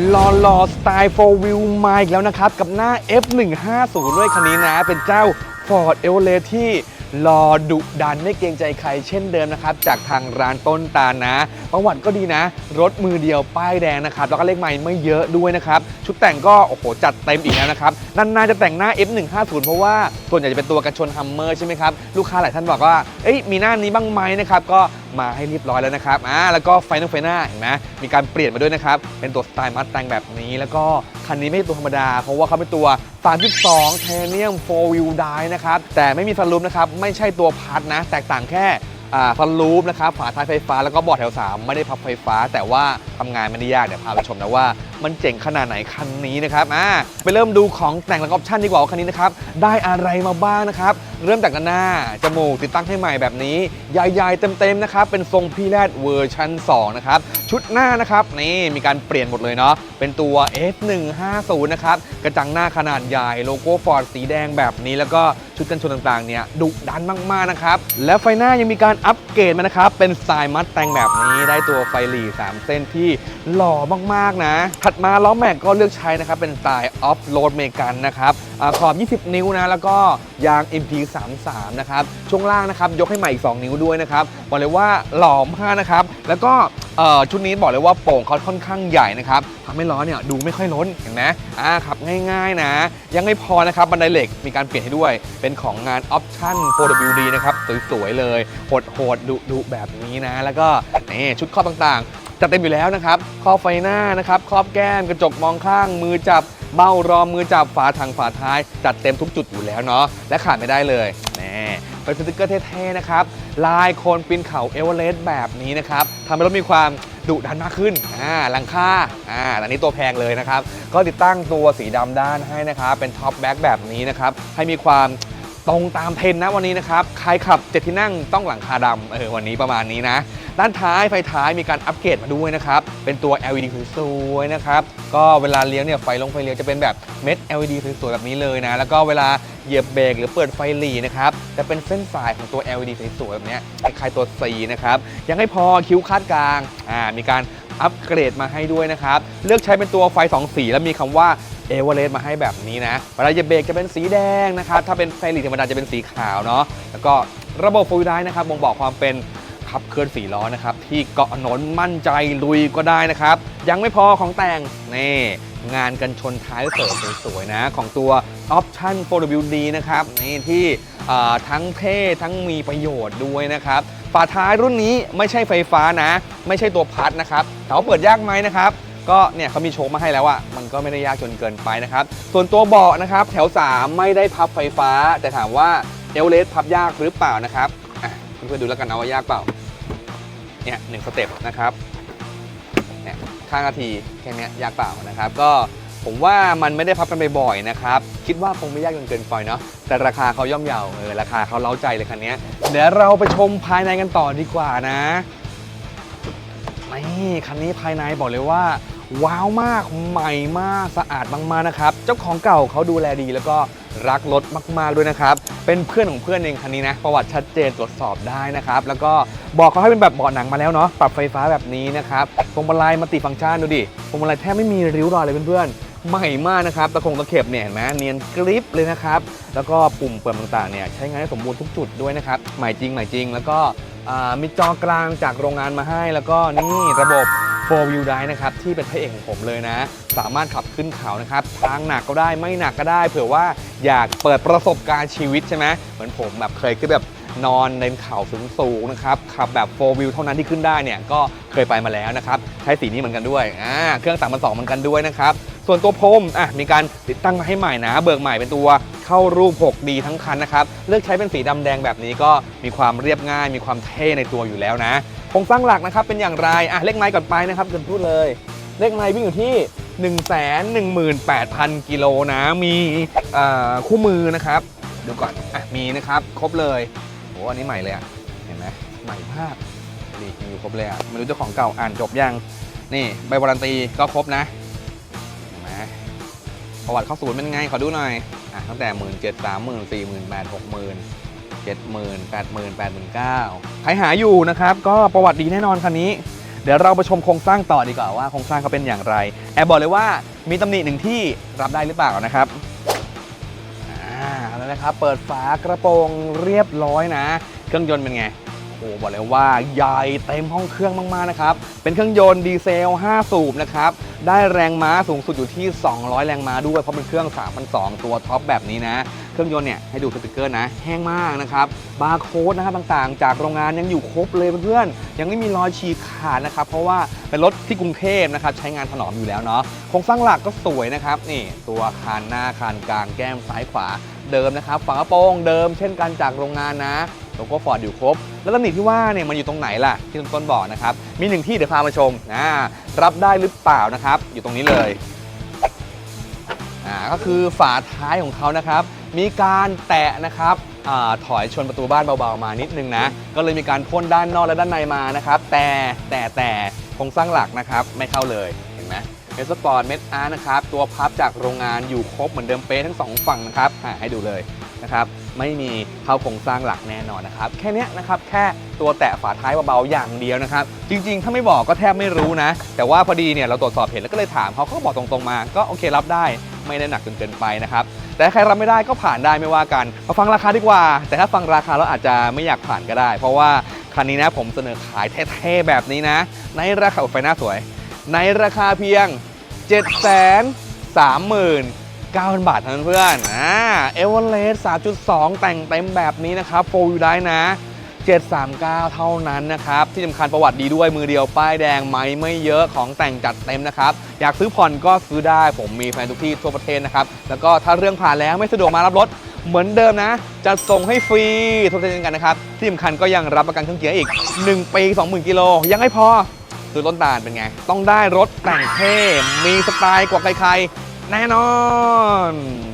หล่อหล่อสไตล์ 4 wheel มาอีกแล้วนะครับ กับหน้า F150 ด้วยคันนี้นะ เป็นเจ้า Ford e v e r e s t ที่หล่อดุดันไม่เกรงใจใครเช่นเดิมนะครับ จากทางร้านต้นตาลนะ ประวัติก็ดีนะ รถมือเดียวป้ายแดงนะครับ แล้วก็เลขใหม่ไม่เยอะด้วยนะครับ ชุดแต่งก็ โอ้โห จัดเต็มอีกแล้วนะครับ นานๆจะแต่งหน้า F150 เพราะว่าส่วนใหญ่จะเป็นตัวกันชนฮัมเมอร์ใช่ไหมครับ ลูกค้าหลายท่านบอกว่า เอ้ยมีหน้านี้บ้างไหมนะครับ ก็ มาให้เรียบร้อยแล้วนะครับอ่าแล้วก็ไฟนอลไฟหน้าเห็นไหมมีการเปลี่ยนมาด้วยนะครับ เป็นตัวสไตล์มัดแต่งแบบนี้ แล้วก็คันนี้ไม่ใช่ตัวธรรมดา เพราะว่าเขาเป็นตัว 32เทเนียม 4 wheel drive นะครับ แต่ไม่มีสลูปนะครับ ไม่ใช่ตัวพัดนะ แตกต่างแค่ ฟันลูปนะครับฝาท้ายไฟฟ้าแล้วก็บอร์ดแถว 3 ไม่ได้พับไฟฟ้า แต่ว่าทำงานไม่ได้ยากเดี๋ยวพาไปชมนะว่า มันเจ๋งขนาดไหนคันนี้นะครับอ่าไปเริ่มดูของแต่งและออปชั่นดีกว่าคันนี้นะครับได้อะไรมาบ้างนะครับเริ่มจากด้านหน้าจมูกติดตั้งให้ใหม่แบบนี้ใหญ่ๆเต็มๆนะครับเป็นทรงพี่แรดเวอร์ชัน2นะครับชุดหน้านะครับนี่มีการเปลี่ยนหมดเลยเนาะเป็นตัว F150 นะครับกระจังหน้าขนาดใหญ่โลโก้ฟอร์ดสีแดงแบบนี้แล้วก็ ชุดกันชนต่างๆเนี่ยดุดันมากๆนะครับ และไฟหน้ายังมีการอัปเกรดมานะครับ เป็นสไตล์มัดแต่งแบบนี้ได้ตัวไฟหลี3 เส้นที่หล่อมากๆนะ ถัดมาล้อแม็กก็เลือกใช้นะครับ เป็นสไตล์ออฟโรดเมกันนะครับอขอบ 20 นิ้วนะ แล้วก็ยาง MP33 นะครับ ช่วงล่างนะครับ ยกให้ใหม่อีก 2 นิ้วด้วยนะครับ บอกเลยว่าหล่อมากนะครับ แล้วก็เอ่อชุดนี้บอกเลยว่าโป่งเขาค่อนข้างใหญ่นะครับทำให้ล้อเนี่ยดูไม่ค่อยล้นเห็นไหมอ่าขับง่ายๆนะ ยังไม่พอนะครับบันไดเหล็กมีการเปลี่ยนให้ด้วยเป็นของงานออปชั่น 4WD นะครับสวยๆเลยโหดๆดุๆแบบนี้นะ แล้วก็นี่ชุดครอบต่างๆจัดเต็มอยู่แล้วนะครับครอบไฟหน้านะครับครอบแก้มกระจกมองข้างมือจับเบ้ารอมมือจับฝาถังฝาท้าย จัดเต็มทุกจุดอยู่แล้วเนาะและขาดไม่ได้เลย เป็นสติกเกอร์เท่ๆนะครับลายโคนปีนเขาเอเวอเรสต์แบบนี้นะครับทำให้รถมีความดุดันมากขึ้นอ่าหลังคาอ่าอันนี้ตัวแพงเลยนะครับ ก็ติดตั้งตัวสีดำด้านให้นะครับเป็นท็อปแบ็กแบบนี้นะครับ ให้มีความตรงตามเทรนด์นะวันนี้นะครับ ใครขับเจ็ดที่นั่งต้องหลังคาดำเออวันนี้ประมาณนี้นะ ด้านท้ายไฟท้ายมีการอัปเกรดมาด้วยนะครับ เป็นตัว LED สวยๆนะครับ ก็เวลาเลี้ยวเนี่ยไฟลงไฟเลี้ยวจะเป็นแบบเม็ด LED สวยๆแบบนี้เลยนะ แล้วก็เวลาเหยียบเบรกหรือเปิดไฟหลีนะครับ จะเป็นเส้นสายของตัว LED สวยๆแบบนี้คล้ายๆตัว C นะครับ ยังไม่พอคิ้วคาดกลาง อ่า มีการอัปเกรดมาให้ด้วยนะครับ เลือกใช้เป็นตัวไฟสองสีแล้วมีคำว่าเอเวอเรสต์มาให้แบบนี้นะ เวลาจะเบรกจะเป็นสีแดงนะครับ ถ้าเป็นไฟหลีธรรมดาจะเป็นสีขาวเนาะ แล้วก็ระบบฟูลไดนะครับบ่งบอกความเป็น ขับเคลื่อนสี่ล้อนะครับที่เกาะถนนมั่นใจลุยก็ได้นะครับ ยังไม่พอของแต่งนี่งานกันชนท้ายเสริมสวยๆนะ ของตัว Option 4WD นะครับนี่ที่ทั้งเท่ทั้งมีประโยชน์ด้วยนะครับฝาท้ายรุ่นนี้ไม่ใช่ไฟฟ้านะ ไม่ใช่ตัวพัดนะครับถามว่าเปิดยากไหมนะครับ ก็เนี่ยเขามีโชว์มาให้แล้วอะมันก็ไม่ได้ยากจนเกินไปนะครับ ส่วนตัวเบาะนะครับแถว 3 ไม่ได้พับไฟฟ้า แต่ถามว่าเอลเลสพับยากหรือเปล่านะครับเพื่อนๆดูแล้วกันนะว่ายากเปล่า เนี่ยหนึ่งสเต็ปนะครับเนี่ยข้างนาทีแค่นี้ยากเปล่านะครับ ก็ผมว่ามันไม่ได้พับกันบ่อยๆนะครับ คิดว่าคงไม่ยากจนเกินไปเนาะแต่ราคาเขาย่อมเยาเออราคาเขาเล้าใจเลยคันนี้เดี๋ยวเราไปชมภายในกันต่อดีกว่านะนี่คันนี้ภายในบอกเลยว่า ว้าวมากใหม่มากสะอาดมากๆนะครับ เจ้าของเก่าเขาดูแลดีแล้วก็รักรถมากๆด้วยนะครับ เป็นเพื่อนของเพื่อนเองคันนี้นะ ประวัติชัดเจนตรวจสอบได้นะครับ แล้วก็บอกเขาให้เป็นแบบเบาะหนังมาแล้วเนาะปรับไฟฟ้าแบบนี้นะครับพวงมาลัยมัลติฟังก์ชันดูดิพวงมาลัยแทบไม่มีริ้วรอยเลยเพื่อนๆใหม่มากนะครับตะคงตะเข็บเนี่ยเห็นไหมเนียนกริปเลยนะครับแล้วก็ปุ่มเปิดต่างๆเนี่ยใช้งานได้สมบูรณ์ทุกจุดด้วยนะครับใหม่จริงใหม่จริง แล้วก็ มีจอกลางจากโรงงานมาให้ แล้วก็นี่ระบบ 4 wheel drive นะครับที่เป็นพระเอกของผมเลยนะ สามารถขับขึ้นเขานะครับทางหนักก็ได้ไม่หนักก็ได้ เผื่อว่าอยากเปิดประสบการณ์ชีวิตใช่ไหมเหมือนผมแบบเคยขึ้นแบบนอนในเขาสูงๆนะครับขับแบบ4 wheel เท่านั้นที่ขึ้นได้เนี่ยก็เคยไปมาแล้วนะครับใช้สีนี้เหมือนกันด้วยอ่าเครื่อง3 2 0เหมือนกันด้วยนะครับส่วนตัวพรมอะมีการติดตั้งมาให้ใหม่นะ เบิกใหม่เป็นตัว เข้ารูป 6D ทั้งคันนะครับ เลือกใช้เป็นสีดำแดงแบบนี้ก็มีความเรียบง่าย มีความเท่ในตัวอยู่แล้วนะโครงสร้างหลักนะครับเป็นอย่างไรอะเลขไม้ก่อนไปนะครับเกินพูดเลย เลขไม้วิ่งอยู่ที่1 1 8 0 0 0 กิโลนะ มีคู่มือนะครับ ดูก่อนอะมีนะครับ ครบเลยโหอันนี้ใหม่เลยอะเห็นไหมใหม่มากดีมีครบเลยอะไม่รู้เจ้าของเก่าอ่านจบยัง นี่ใบวารันตีก็ครบนะเห็นไหมประวัติเข้าศูนย์เป็นไง ขอดูหน่อย อะตั้งแต่1 7 0 0 0 0 3 0 0 0 0 4 0 0 0 0 8 0 0 0 0 6 0 0 0 0 8 0 0 0 0 8 0 0 0 0ใครหาอยู่นะครับ ก็ประวัติดีแน่นอนคันนี้ เดี๋ยวเราไปชมโครงสร้างต่อดีกว่าว่าโครงสร้างเขาเป็นอย่างไร แอบบอกเลยว่ามีตำหนิหนึ่งที่รับได้หรือเปล่านะครับอ่าแล้วนะครับ เปิดฝากระโปรงเรียบร้อยนะ เครื่องยนต์เป็นไง อ้บอกเลยว่าใหญ่เต็มห้องเครื่องมากๆนะครับ เป็นเครื่องยนต์ดีเซล 5 สูบนะครับ ได้แรงม้าสูงสุดอยู่ที่ 200 แรงม้าด้วย เพราะเป็นเครื่อง 3,200 ตัวท็อปแบบนี้นะ เครื่องยนต์เนี่ยให้ดูสติกเกอร์นะ แห้งมากนะครับ บาร์โค้ดนะครับต่างๆ จากโรงงานยังอยู่ครบเลยเพื่อนๆ ยังไม่มีรอยฉีกขาดนะครับ เพราะว่าเป็นรถที่กรุงเทพนะครับใช้งานถนอมอยู่แล้วเนาะ โครงสร้างหลักก็สวยนะครับนี่ตัวคานหน้าคานกลางแก้มซ้ายขวาเดิมนะครับฝากระโปรงเดิมเช่นกันจากโรงงานนะ โลโก้ฟอร์ดอยู่ครบ แล้วตำหนิที่ว่าเนี่ยมันอยู่ตรงไหนล่ะที่ต้นๆบอกนะครับ มีหนึ่งที่เดี๋ยวพามาชมนะรับได้หรือเปล่านะครับ อยู่ตรงนี้เลยอ่าก็คือฝาท้ายของเขานะครับ มีการแตะนะครับอถอยชนประตูบ้านเบาๆมานิดนึงนะ ก็เลยมีการพ่นด้านนอกและด้านในมานะครับ แต่แต่แต่โครงสร้างหลักนะครับไม่เข้าเลยเห็นไหมเมสปอร์ตเมสอาร์นะครับตัวพับจากโรงงานอยู่ครบเหมือนเดิมเป๊ะทั้งสองฝั่งนะครับให้ดูเลยนะครับ ไม่มีเข้าโครงสร้างหลักแน่นอนนะครับ แค่นี้นะครับแค่ตัวแตะฝาท้ายเบาๆอย่างเดียวนะครับ จริงๆ ถ้าไม่บอกก็แทบไม่รู้นะ แต่ว่าพอดีเนี่ยเราตรวจสอบเห็นแล้วก็เลยถามเขาเขาก็บอกตรงๆมา ก็โอเครับได้ไม่ได้หนักจนเกินไปนะครับแต่ถ้าใครรับไม่ได้ก็ผ่านได้ไม่ว่ากันมาฟังราคาดีกว่า แต่ถ้าฟังราคาแล้วอาจจะไม่อยากผ่านก็ได้ เพราะว่าคันนี้นะผมเสนอขายเท่ๆแบบนี้นะ ในราคาไฟหน้าสวย ในราคาเพียง 7 3 9 0 0 0 บาทเท่านั้นเพื่อนอ่าเอเวอเรสต์3.2 แต่งเต็มแบบนี้นะครับโฟล์ได้นะ 739 เท่านั้นนะครับ ที่สำคัญประวัติดีด้วยมือเดียวป้ายแดงไม้ไม่เยอะของแต่งจัดเต็มนะครับ อยากซื้อผ่อนก็ซื้อได้ผมมีแฟนทุกที่ทั่วประเทศนะครับ แล้วก็ถ้าเรื่องผ่านแล้วไม่สะดวกมารับรถเหมือนเดิมนะ จะส่งให้ฟรีทุกประเทศเช่นกันนะครับ ที่สำคัญก็ยังรับประกันเครื่องเกียร์อีก 1 ปี 20,000 กิโล ยังไม่พอซื้อต้นตาลเป็นไง ต้องได้รถแต่งเท่ มีสไตล์กว่าใครๆ แน่นอน